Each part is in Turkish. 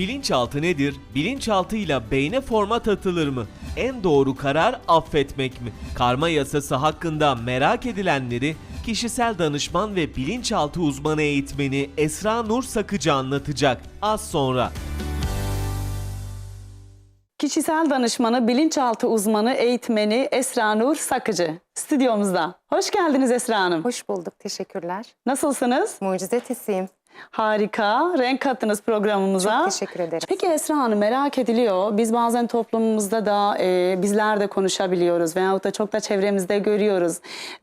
Bilinçaltı nedir? Bilinçaltıyla beyne format atılır mı? En doğru karar affetmek mi? Karma yasası hakkında merak edilenleri kişisel danışman ve bilinçaltı uzmanı eğitmeni Esra Nur Sakıcı anlatacak. Az sonra. Kişisel danışmanı, bilinçaltı uzmanı, eğitmeni Esra Nur Sakıcı stüdyomuzda. Hoş geldiniz Esra Hanım. Hoş bulduk, teşekkürler. Nasılsınız? Mucize tesiyim. Harika. Renk kattınız programımıza. Çok teşekkür ederim. Peki Esra Hanım merak ediliyor. Biz bazen toplumumuzda da e, bizler de konuşabiliyoruz veyahut da çok da çevremizde görüyoruz.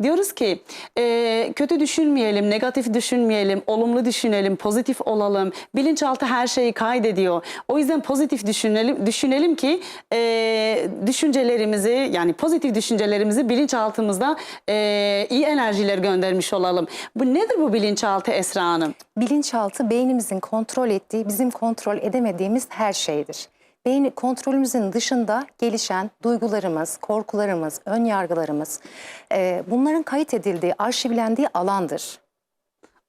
Diyoruz ki e, kötü düşünmeyelim, negatif düşünmeyelim, olumlu düşünelim, pozitif olalım. Bilinçaltı her şeyi kaydediyor. O yüzden pozitif düşünelim, düşünelim ki e, düşüncelerimizi yani pozitif düşüncelerimizi bilinçaltımızda e, iyi enerjiler göndermiş olalım. Bu nedir bu bilinçaltı Esra Hanım? Bilinçaltı beynimizin kontrol ettiği, bizim kontrol edemediğimiz her şeydir. Beyin kontrolümüzün dışında gelişen duygularımız, korkularımız, ön yargılarımız, e, bunların kayıt edildiği, arşivlendiği alandır.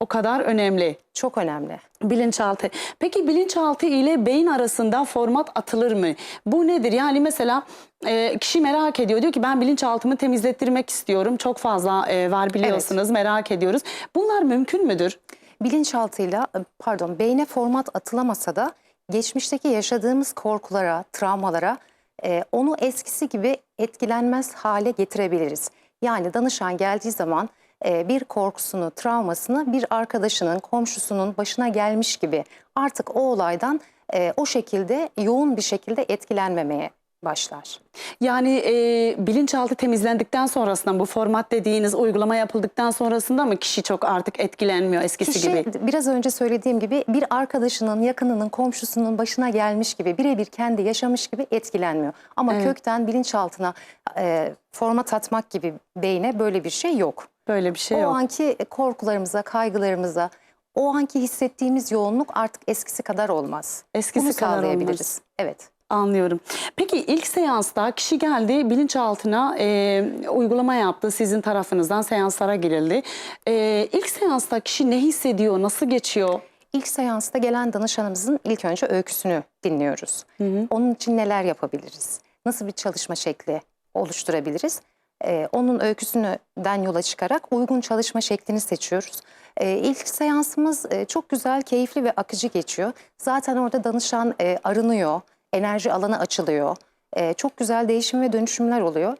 O kadar önemli. Çok önemli. Bilinçaltı. Peki bilinçaltı ile beyin arasında format atılır mı? Bu nedir? Yani mesela e, kişi merak ediyor. Diyor ki ben bilinçaltımı temizlettirmek istiyorum. Çok fazla e, var biliyorsunuz. Merak ediyoruz. Bunlar mümkün müdür? Bilinçaltıyla, e, pardon, beyne format atılamasa da geçmişteki yaşadığımız korkulara, travmalara e, onu eskisi gibi etkilenmez hale getirebiliriz. Yani danışan geldiği zaman e, bir korkusunu, travmasını bir arkadaşının, komşusunun başına gelmiş gibi artık o olaydan e, o şekilde yoğun bir şekilde etkilenmemeye başlar. Yani e, bilinçaltı temizlendikten sonrasında bu format dediğiniz uygulama yapıldıktan sonrasında mı kişi çok artık etkilenmiyor eskisi Kişi gibi? biraz önce söylediğim gibi bir arkadaşının, yakınının, komşusunun başına gelmiş gibi birebir kendi yaşamış gibi etkilenmiyor. Ama Evet. kökten bilinçaltına e, format atmak gibi beyne böyle bir şey yok. Böyle bir şey o yok. anki korkularımıza, kaygılarımıza, o anki hissettiğimiz yoğunluk artık eskisi kadar olmaz. Eskisi Bunu kadar olmaz. Evet. Anlıyorum. Peki ilk seansta kişi geldi bilinçaltına e, uygulama yaptı sizin tarafınızdan seanslara girildi. E, ilk seansta kişi ne hissediyor, nasıl geçiyor? İlk seansta gelen danışanımızın ilk önce öyküsünü dinliyoruz. Onun için neler yapabiliriz? Nasıl bir çalışma şekli oluşturabiliriz? Ee, onun öyküsünden yola çıkarak uygun çalışma şeklini seçiyoruz. Ee, ilk seansımız e, çok güzel, keyifli ve akıcı geçiyor. Zaten orada danışan e, arınıyor, enerji alanı açılıyor. E, çok güzel değişim ve dönüşümler oluyor.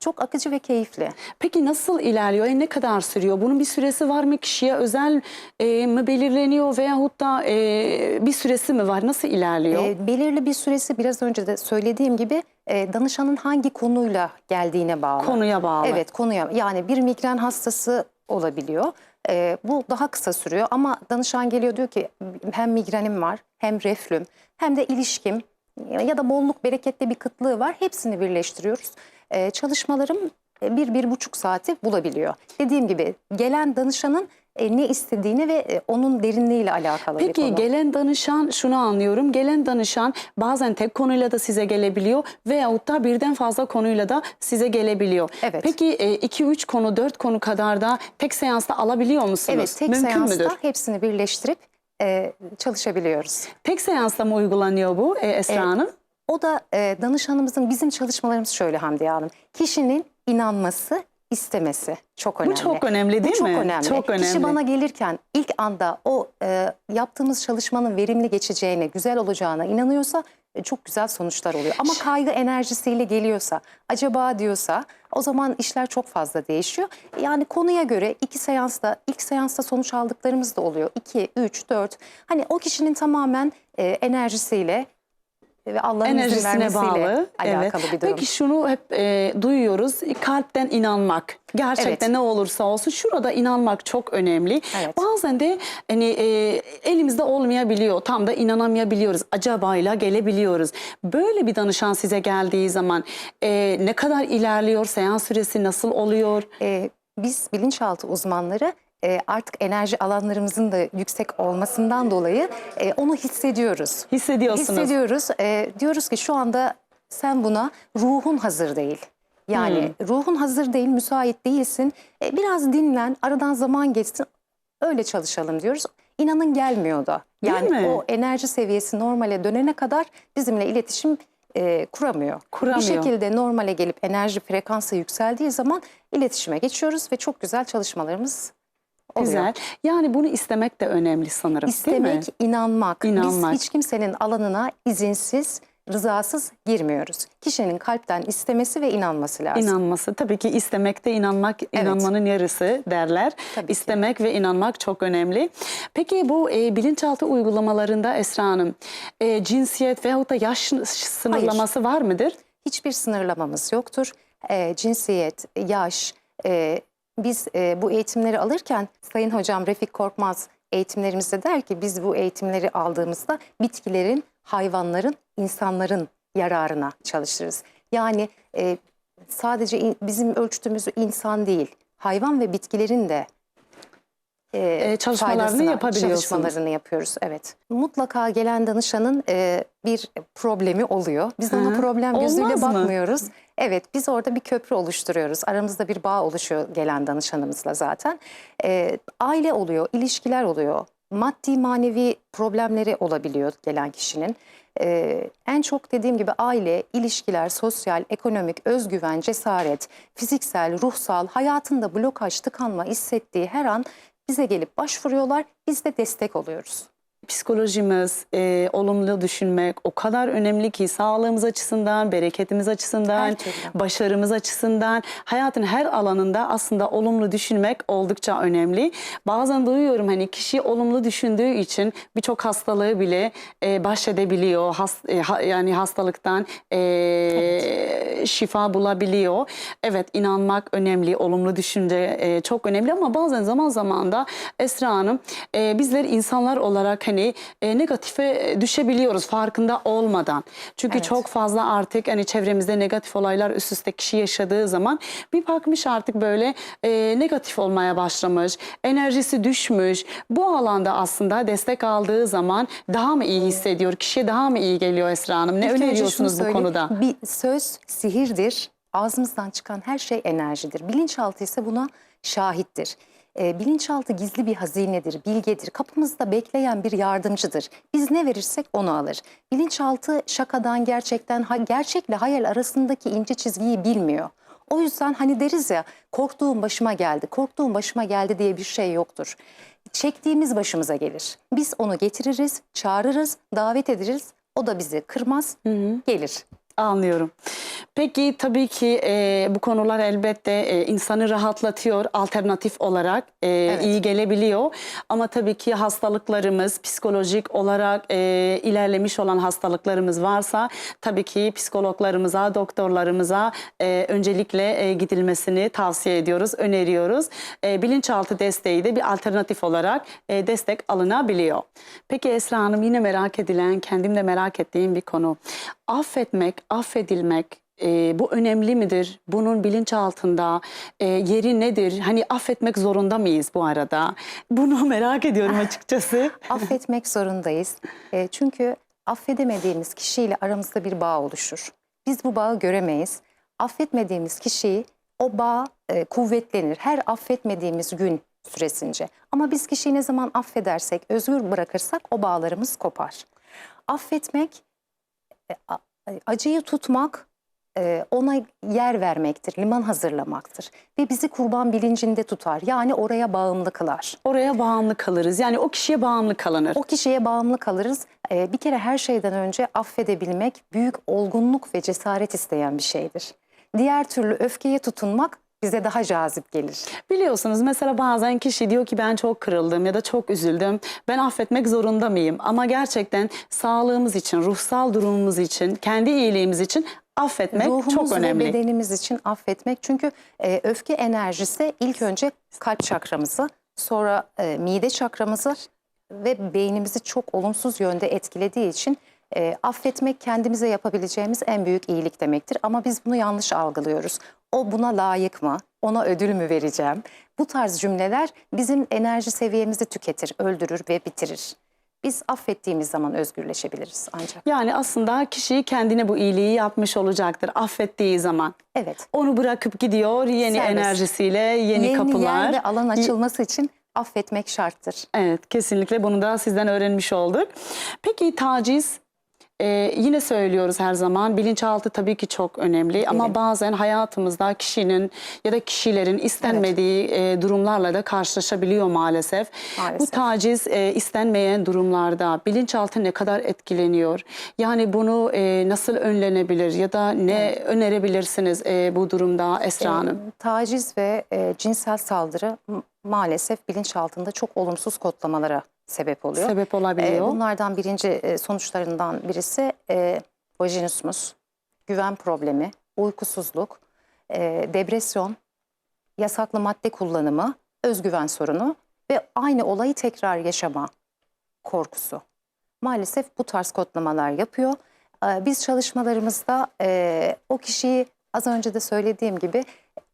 Çok akıcı ve keyifli. Peki nasıl ilerliyor? E, ne kadar sürüyor? Bunun bir süresi var mı? Kişiye özel e, mi belirleniyor veyahut da e, bir süresi mi var? Nasıl ilerliyor? E, belirli bir süresi biraz önce de söylediğim gibi e, danışanın hangi konuyla geldiğine bağlı. Konuya bağlı. Evet konuya yani bir migren hastası olabiliyor. E, bu daha kısa sürüyor ama danışan geliyor diyor ki hem migrenim var hem reflüm hem de ilişkim ya da bolluk bereketli bir kıtlığı var. Hepsini birleştiriyoruz. E, çalışmalarım e, bir, bir buçuk saati bulabiliyor. Dediğim gibi gelen danışanın e, ne istediğini ve e, onun derinliğiyle alakalı bir Peki konu. gelen danışan şunu anlıyorum. Gelen danışan bazen tek konuyla da size gelebiliyor veyahut da birden fazla konuyla da size gelebiliyor. Evet. Peki 2-3 konu 4 konu kadar da tek seansta alabiliyor musunuz? Evet, tek Mümkün seansta müdür? hepsini birleştirip e, çalışabiliyoruz. Tek seansta mı uygulanıyor bu e, Esra Evet. Hanım? O da e, danışanımızın, bizim çalışmalarımız şöyle Hamdiye Hanım. Kişinin inanması, istemesi çok önemli. çok önemli değil Bu mi? çok önemli. Çok önemli. Kişi bana gelirken ilk anda o e, yaptığımız çalışmanın verimli geçeceğine, güzel olacağına inanıyorsa e, çok güzel sonuçlar oluyor. Ama kaygı enerjisiyle geliyorsa, acaba diyorsa o zaman işler çok fazla değişiyor. Yani konuya göre iki seansta, ilk seansta sonuç aldıklarımız da oluyor. İki, üç, dört. Hani o kişinin tamamen e, enerjisiyle ve Allah'ın izin enerjisine vermesiyle bağlı. alakalı evet. bir durum. Peki şunu hep e, duyuyoruz. Kalpten inanmak. Gerçekten Evet. ne olursa olsun şurada inanmak çok önemli. Evet. Bazen de hani e, elimizde olmayabiliyor. Tam da inanamayabiliyoruz. Acabayla gelebiliyoruz. Böyle bir danışan size geldiği zaman e, ne kadar ilerliyor? Seans süresi nasıl oluyor? Ee, biz bilinçaltı uzmanları e, artık enerji alanlarımızın da yüksek olmasından dolayı e, onu hissediyoruz. Hissediyorsunuz. Hissediyoruz. E, diyoruz ki şu anda sen buna ruhun hazır değil. Yani ruhun hazır değil, müsait değilsin. E, biraz dinlen, aradan zaman geçsin. Öyle çalışalım diyoruz. İnanın gelmiyor da. Değil Yani mi? o enerji seviyesi normale dönene kadar bizimle iletişim e, kuramıyor. Kuramıyor. Bir şekilde normale gelip enerji frekansı yükseldiği zaman iletişime geçiyoruz ve çok güzel çalışmalarımız oluyor. Güzel. Yani bunu istemek de önemli sanırım değil mi? İstemek, inanmak. İnanmak. Biz hiç kimsenin alanına izinsiz, rızasız girmiyoruz. Kişinin kalpten istemesi ve inanması lazım. İnanması. Tabii ki istemek de inanmak, inanmanın yarısı derler. Tabii ki. İstemek ve inanmak çok önemli. Peki bu e, bilinçaltı uygulamalarında Esra Hanım, e, cinsiyet veyahut da yaş sınırlaması var mıdır? Hiçbir sınırlamamız yoktur. Ee, cinsiyet, yaş, e, biz e, bu eğitimleri alırken Sayın Hocam Refik Korkmaz eğitimlerimizde der ki biz bu eğitimleri aldığımızda bitkilerin, hayvanların, insanların yararına çalışırız. Yani e, sadece in- bizim ölçtüğümüz insan değil, hayvan ve bitkilerin de e, çalışmalarını yapabiliyorsunuz. Çalışmalarını yapıyoruz, evet. Mutlaka gelen danışanın e, bir problemi oluyor. Biz ona Hı. problem gözüyle Olmaz mı? bakmıyoruz. Evet, biz orada bir köprü oluşturuyoruz. Aramızda bir bağ oluşuyor gelen danışanımızla zaten. E, aile oluyor, ilişkiler oluyor. Maddi manevi problemleri olabiliyor gelen kişinin. E, en çok dediğim gibi aile, ilişkiler, sosyal, ekonomik, özgüven, cesaret, fiziksel, ruhsal, hayatında blokaj, tıkanma hissettiği her an bize gelip başvuruyorlar. Biz de destek oluyoruz. Psikolojimiz, e, olumlu düşünmek o kadar önemli ki sağlığımız açısından, bereketimiz açısından, başarımız açısından, hayatın her alanında aslında olumlu düşünmek oldukça önemli. Bazen duyuyorum hani kişi olumlu düşündüğü için birçok hastalığı bile e, baş edebiliyor. Has- e, ha- yani hastalıktan e, şifa bulabiliyor. Evet inanmak önemli, olumlu düşünce e, çok önemli ama bazen zaman zaman da Esra Hanım e, bizler insanlar olarak hani e, negatife düşebiliyoruz farkında olmadan. Çünkü Evet. çok fazla artık hani çevremizde negatif olaylar üst üste kişi yaşadığı zaman bir bakmış artık böyle e, negatif olmaya başlamış, enerjisi düşmüş. Bu alanda aslında destek aldığı zaman daha mı iyi hissediyor? Kişiye daha mı iyi geliyor Esra Hanım? Ne İlk öneriyorsunuz bu konuda? Bir söz sihirdir. Ağzımızdan çıkan her şey enerjidir. Bilinçaltı ise buna şahittir. Ee, bilinçaltı gizli bir hazinedir, bilgedir. Kapımızda bekleyen bir yardımcıdır. Biz ne verirsek onu alır. Bilinçaltı şakadan gerçekten, ha- gerçekle hayal arasındaki ince çizgiyi bilmiyor. O yüzden hani deriz ya korktuğum başıma geldi, korktuğum başıma geldi diye bir şey yoktur. Çektiğimiz başımıza gelir. Biz onu getiririz, çağırırız, davet ederiz. O da bizi kırmaz, gelir. Anlıyorum. Peki tabii ki e, bu konular elbette e, insanı rahatlatıyor alternatif olarak e, iyi gelebiliyor. Ama tabii ki hastalıklarımız psikolojik olarak e, ilerlemiş olan hastalıklarımız varsa tabii ki psikologlarımıza, doktorlarımıza e, öncelikle e, gidilmesini tavsiye ediyoruz, öneriyoruz. E, bilinçaltı desteği de bir alternatif olarak e, destek alınabiliyor. Peki Esra Hanım yine merak edilen, kendim de merak ettiğim bir konu. Affetmek, affedilmek e, bu önemli midir? Bunun bilinçaltında e, yeri nedir? Hani affetmek zorunda mıyız bu arada? Bunu merak ediyorum açıkçası. Affetmek zorundayız. E, çünkü affedemediğimiz kişiyle aramızda bir bağ oluşur. Biz bu bağı göremeyiz. Affetmediğimiz kişiyi o bağ e, kuvvetlenir. Her affetmediğimiz gün süresince. Ama biz kişiyi ne zaman affedersek, özgür bırakırsak o bağlarımız kopar. Affetmek, acıyı tutmak, e, ona yer vermektir, liman hazırlamaktır. Ve bizi kurban bilincinde tutar. Yani oraya bağımlı kılar. Oraya bağımlı kalırız. Yani o kişiye bağımlı kalınır. O kişiye bağımlı kalırız. Bir kere her şeyden önce affedebilmek büyük olgunluk ve cesaret isteyen bir şeydir. Diğer türlü öfkeye tutunmak bize daha cazip gelir. Biliyorsunuz mesela bazen kişi diyor ki ben çok kırıldım ya da çok üzüldüm. Ben affetmek zorunda mıyım? Ama gerçekten sağlığımız için, ruhsal durumumuz için, kendi iyiliğimiz için affetmek Ruhumuz çok ve önemli. bedenimiz için affetmek. Çünkü e, öfke enerjisi ilk önce kalp çakramızı, sonra e, mide çakramızı ve beynimizi çok olumsuz yönde etkilediği için e, affetmek kendimize yapabileceğimiz en büyük iyilik demektir. Ama biz bunu yanlış algılıyoruz. O buna layık mı? Ona ödül mü vereceğim? Bu tarz cümleler bizim enerji seviyemizi tüketir, öldürür ve bitirir. Biz affettiğimiz zaman özgürleşebiliriz ancak. Yani aslında kişi kendine bu iyiliği yapmış olacaktır affettiği zaman. Evet. Onu bırakıp gidiyor yeni Serbest. enerjisiyle yeni, Yeni kapılar. yer ve alan açılması için affetmek şarttır. Evet, kesinlikle bunu da sizden öğrenmiş olduk. Peki taciz, e, yine söylüyoruz her zaman bilinçaltı tabii ki çok önemli ama bazen hayatımızda kişinin ya da kişilerin istenmediği e, durumlarla da karşılaşabiliyor maalesef. Bu Maalesef. taciz e, istenmeyen durumlarda bilinçaltı ne kadar etkileniyor? Yani bunu e, nasıl önlenebilir ya da ne önerebilirsiniz e, bu durumda Esra Hanım? E, taciz ve e, cinsel saldırı maalesef bilinçaltında çok olumsuz kodlamalara sebep oluyor. Sebep olabiliyor. E, bunlardan birinci e, sonuçlarından birisi e, vajinismus, güven problemi, uykusuzluk, e, depresyon, yasaklı madde kullanımı, özgüven sorunu ve aynı olayı tekrar yaşama korkusu. Maalesef bu tarz kodlamalar yapıyor. Ee, Biz çalışmalarımızda e, o kişiyi az önce de söylediğim gibi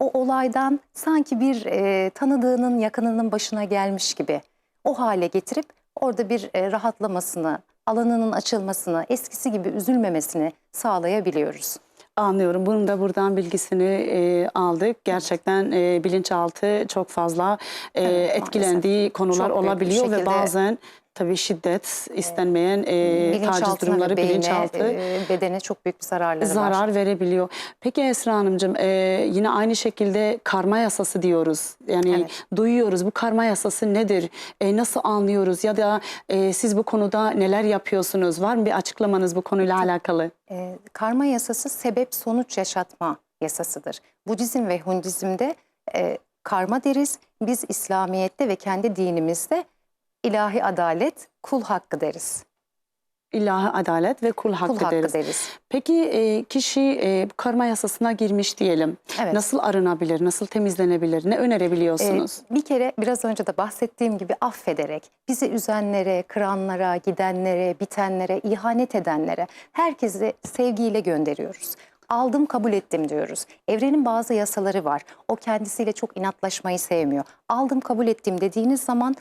o olaydan sanki bir e, tanıdığının yakınının başına gelmiş gibi o hale getirip orada bir e, rahatlamasını, alanının açılmasını, eskisi gibi üzülmemesini sağlayabiliyoruz. Anlıyorum. Bunun da buradan bilgisini e, aldık. Gerçekten e, bilinçaltı çok fazla e, Evet, etkilendiği konular Çok olabiliyor ve bazen tabii şiddet, istenmeyen e, taciz Bilinçaltına durumları ve beyne, bilinçaltı e, bedene çok büyük bir zararları var. zarar verebiliyor. Peki Esra Hanımcığım e, yine aynı şekilde karma yasası diyoruz. Yani Evet. duyuyoruz. Bu karma yasası nedir? E, nasıl anlıyoruz? Ya da e, siz bu konuda neler yapıyorsunuz? Var mı bir açıklamanız bu konuyla alakalı? E, karma yasası sebep sonuç yaşatma yasasıdır. Budizm ve Hundizm'de e, karma deriz. Biz İslamiyet'te ve kendi dinimizde ilahi adalet, kul hakkı deriz. İlahi adalet ve kul hakkı, Kul hakkı deriz. deriz. Peki e, kişi e, karma yasasına girmiş diyelim. Evet. Nasıl arınabilir, nasıl temizlenebilir? Ne E, önerebiliyorsunuz? bir kere biraz önce de bahsettiğim gibi affederek bizi üzenlere, kıranlara, gidenlere, bitenlere, ihanet edenlere herkesi sevgiyle gönderiyoruz. Aldım kabul ettim diyoruz. Evrenin bazı yasaları var. O kendisiyle çok inatlaşmayı sevmiyor. Aldım kabul ettim dediğiniz zaman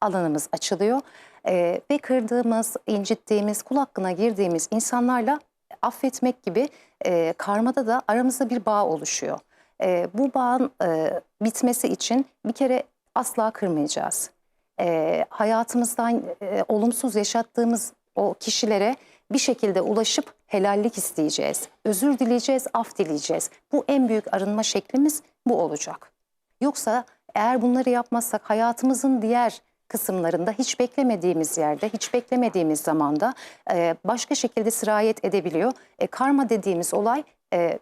alanımız açılıyor. Ee, ve kırdığımız, incittiğimiz, kul hakkına girdiğimiz insanlarla affetmek gibi e, karmada da aramızda bir bağ oluşuyor. E, bu bağın e, bitmesi için bir kere asla kırmayacağız. E, hayatımızdan e, olumsuz yaşattığımız o kişilere bir şekilde ulaşıp helallik isteyeceğiz. Özür dileyeceğiz, af dileyeceğiz. Bu en büyük arınma şeklimiz bu olacak. Yoksa eğer bunları yapmazsak hayatımızın diğer kısımlarında hiç beklemediğimiz yerde, hiç beklemediğimiz zamanda e, başka şekilde sirayet edebiliyor. E, karma dediğimiz olay e,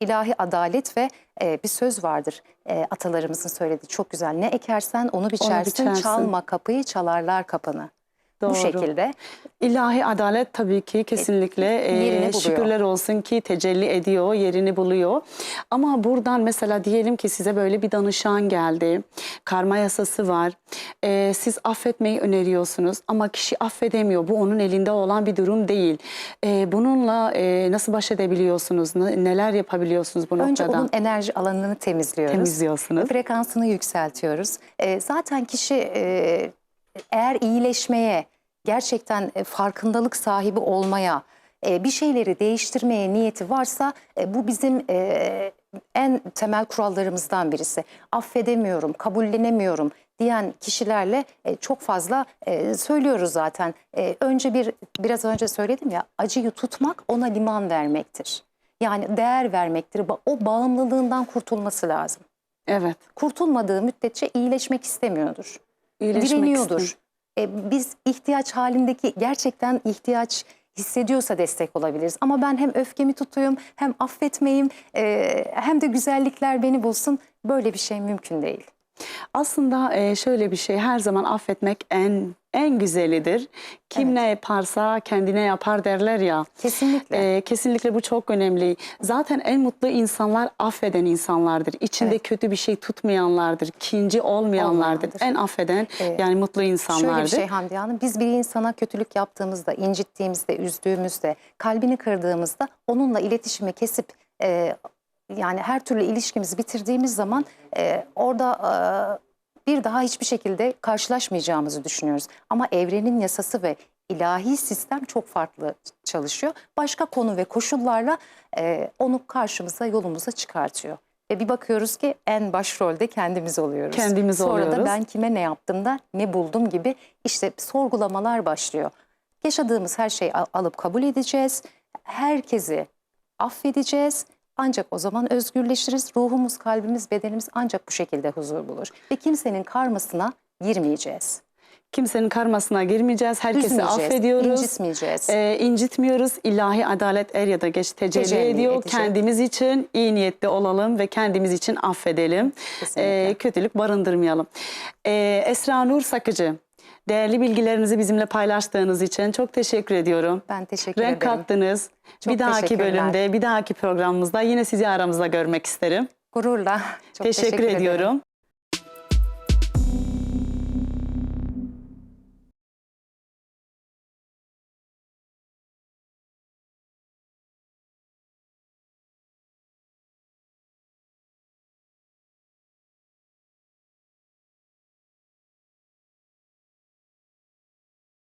ilahi adalet ve e, bir söz vardır e, atalarımızın söylediği çok güzel. Ne ekersen onu biçersin, biçersin. çalma kapıyı çalarlar kapını. Doğru. Bu şekilde. İlahi adalet tabii ki kesinlikle e, buluyor. şükürler olsun ki tecelli ediyor, yerini buluyor. Ama buradan mesela diyelim ki size böyle bir danışan geldi. Karma yasası var. E, siz affetmeyi öneriyorsunuz ama kişi affedemiyor. Bu onun elinde olan bir durum değil. E, bununla e, nasıl baş edebiliyorsunuz? Ne- Neler yapabiliyorsunuz bu Önce noktada? onun enerji alanını temizliyoruz. Temizliyorsunuz. Frekansını yükseltiyoruz. E, zaten kişi e, eğer iyileşmeye, gerçekten e, farkındalık sahibi olmaya, e, bir şeyleri değiştirmeye niyeti varsa e, bu bizim en temel kurallarımızdan birisi. Affedemiyorum, kabullenemiyorum diyen kişilerle çok fazla söylüyoruz zaten. Önce bir biraz önce söyledim ya acıyı tutmak ona liman vermektir. Yani değer vermektir. O bağımlılığından kurtulması lazım. Evet. Kurtulmadığı müddetçe iyileşmek istemiyordur. Direniyordur. E, biz ihtiyaç halindeki gerçekten ihtiyaç hissediyorsa destek olabiliriz. Ama ben hem öfkemi tutuyum hem affetmeyim e, hem de güzellikler beni bulsun. Böyle bir şey mümkün değil. Aslında e, şöyle bir şey her zaman affetmek en en güzelidir. Kim Evet. ne yaparsa kendine yapar derler ya. Kesinlikle. E, kesinlikle bu çok önemli. Zaten en mutlu insanlar affeden insanlardır. İçinde Evet. kötü bir şey tutmayanlardır. Kinci olmayanlardır. Olmayandır. En affeden Evet. yani mutlu insanlardır. Şöyle bir şey Hamdiye Hanım, biz bir insana kötülük yaptığımızda, incittiğimizde, üzdüğümüzde, kalbini kırdığımızda onunla iletişimi kesip e, yani her türlü ilişkimizi bitirdiğimiz zaman e, orada e, bir daha hiçbir şekilde karşılaşmayacağımızı düşünüyoruz. Ama evrenin yasası ve ilahi sistem çok farklı çalışıyor. Başka konu ve koşullarla e, onu karşımıza, yolumuza çıkartıyor. Ve bir bakıyoruz ki en başrolde kendimiz oluyoruz. Kendimiz Sonra oluyoruz. da ben kime ne yaptım da ne buldum gibi işte sorgulamalar başlıyor. Yaşadığımız her şeyi al- alıp kabul edeceğiz. Herkesi affedeceğiz. Ancak o zaman özgürleşiriz. Ruhumuz, kalbimiz, bedenimiz ancak bu şekilde huzur bulur. Ve kimsenin karmasına girmeyeceğiz. Kimsenin karmasına girmeyeceğiz. Herkesi affediyoruz. incitmeyeceğiz. Ee, incitmiyoruz. İlahi adalet er ya da geç tecelli, Tecelli ediyor. edecek. Kendimiz için iyi niyetli olalım ve kendimiz için affedelim. Ee, kötülük barındırmayalım. Ee, Esra Nur Sakıcı, değerli bilgilerinizi bizimle paylaştığınız için çok teşekkür ediyorum. Ben teşekkür Renk ederim. kattınız. Çok bir dahaki bölümde, bir dahaki programımızda yine sizi aramızda görmek isterim. Gururla. Çok teşekkür, ederim. ediyorum.